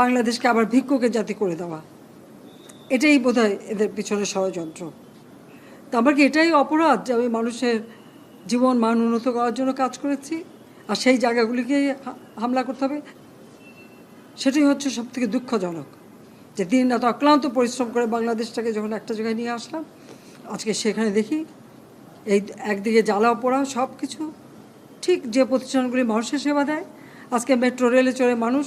বাংলাদেশকে আবার ভিক্ষুকের জাতি করে দেওয়া। এটাই বোধহয় এদের পিছনে ষড়যন্ত্র। তা আমার কি এটাই অপরাধ যে আমি মানুষের জীবন মান উন্নত করার জন্য কাজ করেছি? আর সেই জায়গাগুলিকে হামলা করতে হবে? সেটাই হচ্ছে সব থেকে দুঃখজনক। যে দিন রাত অক্লান্ত পরিশ্রম করে বাংলাদেশটাকে যখন একটা জায়গায় নিয়ে আসলাম, আজকে সেখানে দেখি এই একদিকে জ্বালা পোড়া সব কিছু ঠিক যে প্রতিষ্ঠানগুলি মানুষের সেবা দেয়, আজকে মেট্রো, রেলে চড়ে মানুষ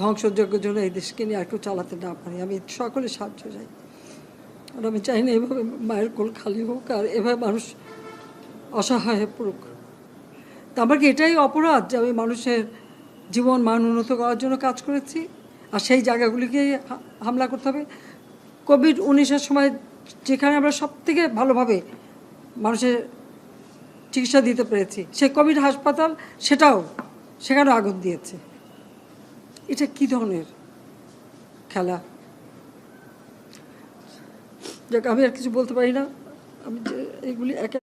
ধ্বংসযজ্ঞের জন্য এই দেশকে নিয়ে আর কেউ চালাতে না পারি। আমি সকলে সাহায্য চাই। আর আমি চাই না এভাবে মায়ের কোল খালি হোক আর এভাবে মানুষ অসহায় হয়ে পড়ুক। আমার কি এটাই অপরাধ যে আমি মানুষের জীবন মান উন্নত করার জন্য কাজ করেছি? আর সেই জায়গাগুলিকে হামলা করতে হবে? কোভিড উনিশের সময় যেখানে আমরা সব থেকে ভালোভাবে মানুষের চিকিৎসা দিতে পেরেছি, সেই কোভিড হাসপাতাল সেটাও সেখানেও আগুন দিয়েছে। এটা কি ধরনের খেলা? যাক, আমি আর কিছু বলতে পারি না। আমি যে এগুলি একে